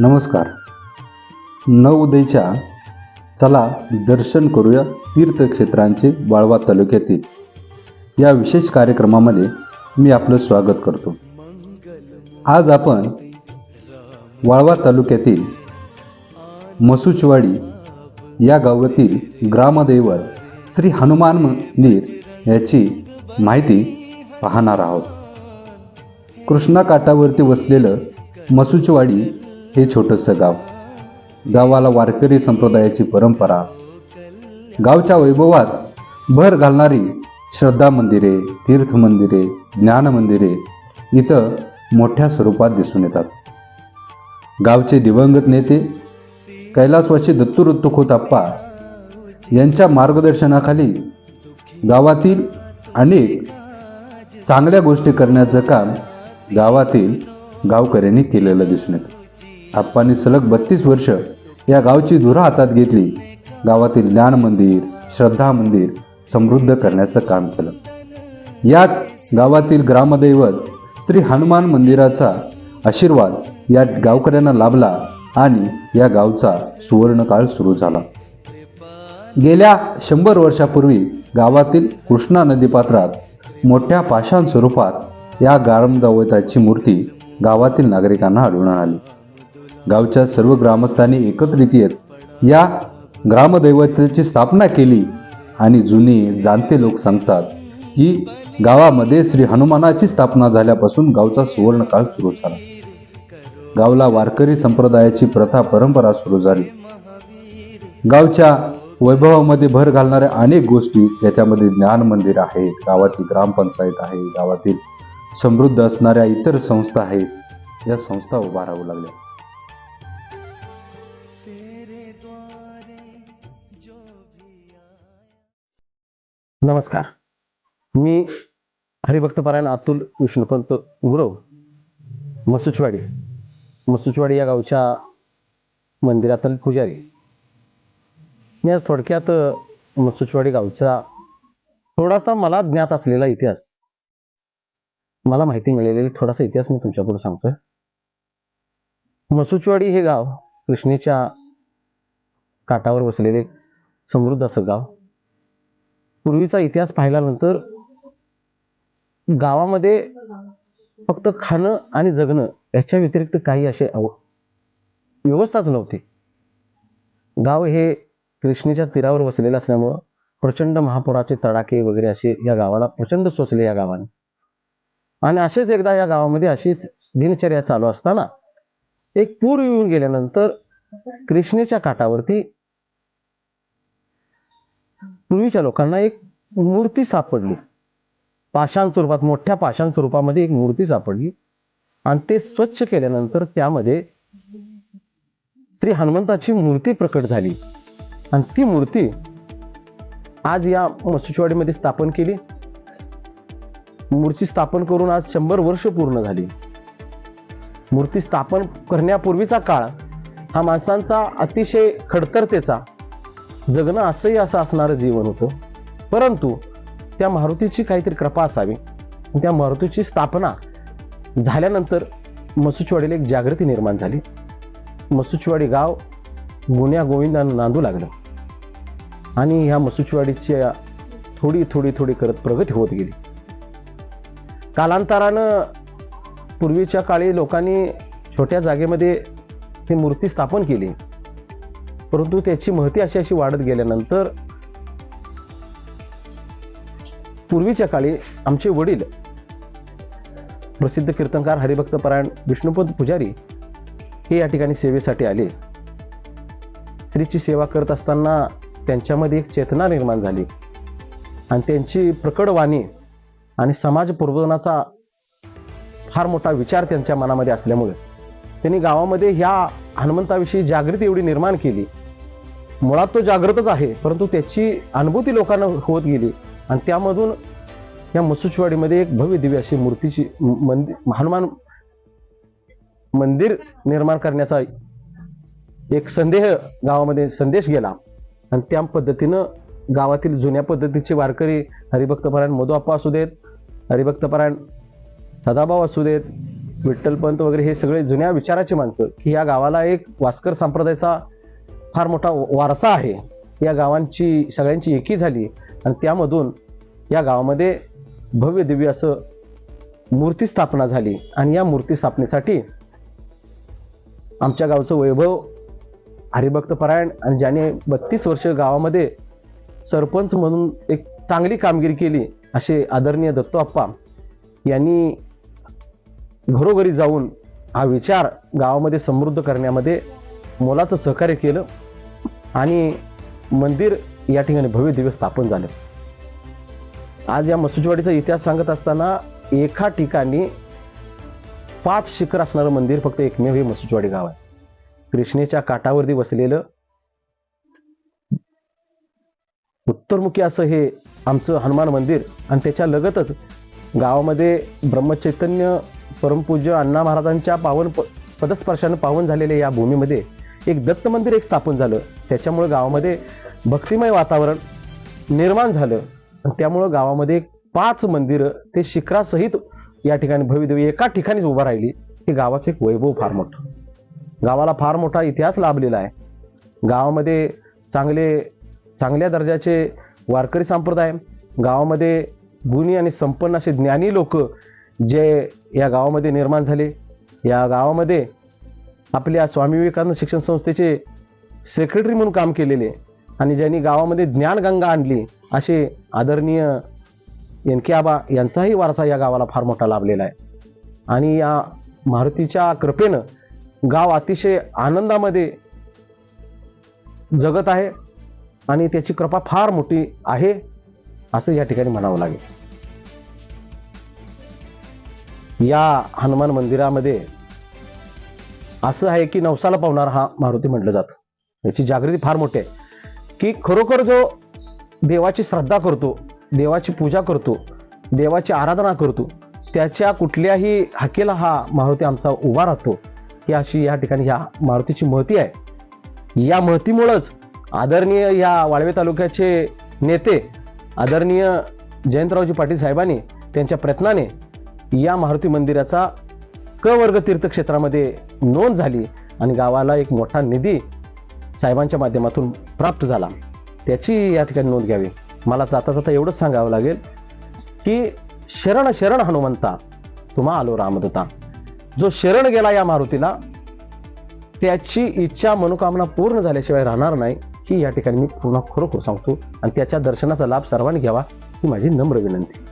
नमस्कार. नवोदयच्या चला दर्शन करूया तीर्थक्षेत्रांचे वाळवा तालुक्यातील. या विशेष कार्यक्रमामध्ये मी आपलं स्वागत करतो. आज आपण वाळवा तालुक्यातील मसुचवाडी या गावातील ग्रामदैवत श्री हनुमान मंदिर याची माहिती पाहणार आहोत. कृष्णा काठावरती वसलेलं मसुचवाडी हे छोटंसं गाव. गावाला वारकरी संप्रदायाची परंपरा. गावच्या वैभवात भर घालणारी श्रद्धा मंदिरे तीर्थ मंदिरे ज्ञान मंदिरे इथं मोठ्या स्वरूपात दिसून येतात. गावचे दिवंगत नेते कैलासवासी दत्तुरुत्तू खोताप्पा यांच्या मार्गदर्शनाखाली गावातील अनेक चांगल्या गोष्टी करण्याचं काम गावातील गावकऱ्यांनी केलेलं दिसून येतं. आप्पांनी सलग बत्तीस वर्ष या गावची धुरा हातात घेतली. गावातील ज्ञान मंदिर श्रद्धा मंदिर समृद्ध करण्याचं काम केलं. याच गावातील ग्रामदैवत श्री हनुमान मंदिराचा आशीर्वाद या गावकऱ्यांना लाभला आणि या गावचा सुवर्णकाळ सुरू झाला. गेल्या शंभर वर्षापूर्वी गावातील कृष्णा नदीपात्रात मोठ्या पाषाण स्वरूपात या गारमदावताची मूर्ती गावातील नागरिकांना आढळून आली. गावच्या सर्व ग्रामस्थांनी एकत्रित येत या ग्रामदैवतेची स्थापना केली. आणि जुने जाणते लोक सांगतात की गावामध्ये श्री हनुमानाची स्थापना झाल्यापासून गावचा सुवर्णकाळ सुरू झाला. गावला वारकरी संप्रदायाची प्रथा परंपरा सुरू झाली. गावच्या वैभवामध्ये भर घालणाऱ्या अनेक गोष्टी याच्यामध्ये ज्ञान मंदिर आहे गावाची ग्रामपंचायत आहे गावातील समृद्ध असणाऱ्या इतर संस्था आहेत. या संस्था उभारावू लागल्या. नमस्कार. मी हरिभक्तपरायण अतुल विष्णुपंत गुरव मसुचवाडी. मसुचवाडी या गावच्या मंदिरातील पुजारी. मी आज थोडक्यात मसुचवाडी गावचा थोडासा मला ज्ञात असलेला इतिहास मला माहिती मिळालेली थोडासा इतिहास मी तुमच्याकडून सांगतोय. मसुचवाडी हे गाव कृष्णेच्या काठावर वसलेले समृद्ध असं गाव. पूर्वीचा इतिहास पाहिल्यानंतर गावामध्ये फक्त खाणं आणि जगणं याच्या व्यतिरिक्त काही असे अव- व्यवस्थाच नव्हती. गाव हे कृष्णेच्या तीरावर वसलेलं असल्यामुळं प्रचंड महापुराचे तडाखे वगैरे असे या गावाला प्रचंड सोचले या गावाने. आणि असेच एकदा या गावामध्ये अशीच दिनचर्या चालू असताना एक पूर येऊन गेल्यानंतर कृष्णेच्या काठावरती पूर्वीच्या लोकांना एक मूर्ती सापडली. पाषाण स्वरूपात मोठ्या पाषाण स्वरूपामध्ये एक मूर्ती सापडली. आणि ते स्वच्छ केल्यानंतर त्यामध्ये श्री हनुमंताची मूर्ती प्रकट झाली. आणि ती मूर्ती आज या मसुचवाडीमध्ये स्थापन केली. मूर्ती स्थापन करून आज शंभर वर्ष पूर्ण झाली. मूर्ती स्थापन करण्यापूर्वीचा काळ हा माणसांचा अतिशय खडतरतेचा जगणं असंही असं असणारं जीवन होतं. परंतु त्या मारुतीची काहीतरी कृपा असावी. त्या मारुतीची स्थापना झाल्यानंतर मसुचवाडीला एक जागृती निर्माण झाली. मसुचवाडी गाव गुन्ह्या गोविंदानं नांदू लागलं. आणि ह्या मसुचवाडीची थोडी थोडी थोडी करत प्रगती होत गेली. कालांतरानं पूर्वीच्या काळी लोकांनी छोट्या जागेमध्ये ही मूर्ती स्थापन केली. परंतु त्याची महती अशी अशी वाढत गेल्यानंतर पूर्वीच्या काळी आमचे वडील प्रसिद्ध कीर्तनकार हरिभक्त परायण विष्णुपद पुजारी हे या ठिकाणी सेवेसाठी आले. स्त्रीची सेवा करत असताना त्यांच्यामध्ये एक चेतना निर्माण झाली. आणि त्यांची प्रकट वाणी आणि समाज प्रबोधनाचा फार मोठा विचार त्यांच्या मनामध्ये असल्यामुळे त्यांनी गावामध्ये ह्या हनुमंताविषयी जागृती एवढी निर्माण केली. मुळात तो जागृतच आहे परंतु त्याची अनुभूती लोकांना होत गेली. आणि त्यामधून या मसुचवाडीमध्ये एक भव्य दिव्य अशी मूर्तीची मंदिर हनुमान मंदिर निर्माण करण्याचा एक संदेह गावामध्ये संदेश गेला. आणि त्या पद्धतीनं गावातील जुन्या पद्धतीचे वारकरी हरिभक्तपरायण मधुआप्पा असू देत हरिभक्तपरायण सदाभाऊ असू देत विठ्ठलपंत वगैरे हे सगळे जुन्या विचाराची माणसं की या गावाला एक वास्कर संप्रदायाचा फार मोठा वारसा आहे. या गावांची सगळ्यांची एकी झाली आणि त्यामधून या गावामध्ये भव्य दिव्य असं मूर्ती स्थापना झाली. आणि या मूर्ती स्थापनेसाठी आमच्या गावचं वैभव हरिभक्त परायण आणि ज्याने बत्तीस वर्ष गावामध्ये सरपंच म्हणून एक चांगली कामगिरी केली असे आदरणीय दत्तोआप्पा यांनी घरोघरी जाऊन हा विचार गावामध्ये समृद्ध करण्यामध्ये मोलाचं सहकार्य केलं आणि मंदिर या ठिकाणी भव्य दिव्य स्थापन झालं. आज या मसुजवाडीचा इतिहास सांगत असताना एका ठिकाणी पाच शिखर असणारं मंदिर फक्त एकमेव हे मसुजवाडी गाव आहे. कृष्णेच्या काठावरती वसलेलं उत्तरमुखी असं हे आमचं हनुमान मंदिर आणि त्याच्या लगतच गावामध्ये ब्रह्मचैतन्य परमपूज्य अण्णा महाराजांच्या पावन पदस्पर्शानं पावन झालेल्या या भूमीमध्ये एक दत्त मंदिर एक स्थापन झालं. त्याच्यामुळं गावामध्ये भक्तिमय वातावरण निर्माण झालं. आणि त्यामुळं गावामध्ये पाच मंदिरं ते शिखरासहित या ठिकाणी भव्यदेवी एका ठिकाणीच उभा राहिली. हे गावाचं एक वैभव फार मोठं. गावाला फार मोठा इतिहास लाभलेला आहे. गावामध्ये चांगले चांगल्या दर्जाचे वारकरी संप्रदाय गावामध्ये गुणी आणि संपन्न असे ज्ञानी लोक जे या गावामध्ये निर्माण झाले. या गावामध्ये आपल्या स्वामी विवेकानंद शिक्षण संस्थेचे सेक्रेटरी म्हणून काम केलेले. आणि ज्यांनी गावामध्ये ज्ञानगंगा आणली असे आदरणीय एन के आबा यांचाही वारसा या गावाला फार मोठा लाभलेला आहे. आणि या मारुतीच्या कृपेनं गाव अतिशय आनंदामध्ये जगत आहे आणि त्याची कृपा फार मोठी आहे असं या ठिकाणी म्हणावं लागेल. या हनुमान मंदिरामध्ये असं आहे की नवसाला पावणारा हा मारुती म्हटलं जातं. याची जागृती फार मोठी आहे. की खरोखर जो देवाची श्रद्धा करतो देवाची पूजा करतो देवाची आराधना करतो त्याच्या कुठल्याही हाकेला हा मारुती आमचा उभा राहतो ही अशी या ठिकाणी ह्या मारुतीची महती आहे. या महतीमुळंच आदरणीय या वाळवे तालुक्याचे नेते आदरणीय जयंतरावजी पाटील साहेबांनी त्यांच्या प्रयत्नाने या मारुती मंदिराचा क वर्ग तीर्थक्षेत्रामध्ये नोंद झाली आणि गावाला एक मोठा निधी साहेबांच्या माध्यमातून प्राप्त झाला. त्याची या ठिकाणी नोंद घ्यावी. मला जाता जाता एवढंच सांगावं लागेल की शरण शरण हनुमंता तुम्हा आलो रामदूता. जो शरण गेला या मारुतीला त्याची इच्छा मनोकामना पूर्ण झाल्याशिवाय राहणार नाही ही या ठिकाणी मी पुन्हा खरोखर सांगतो. आणि त्याच्या दर्शनाचा लाभ सर्वांनी घ्यावा ही माझी नम्र विनंती.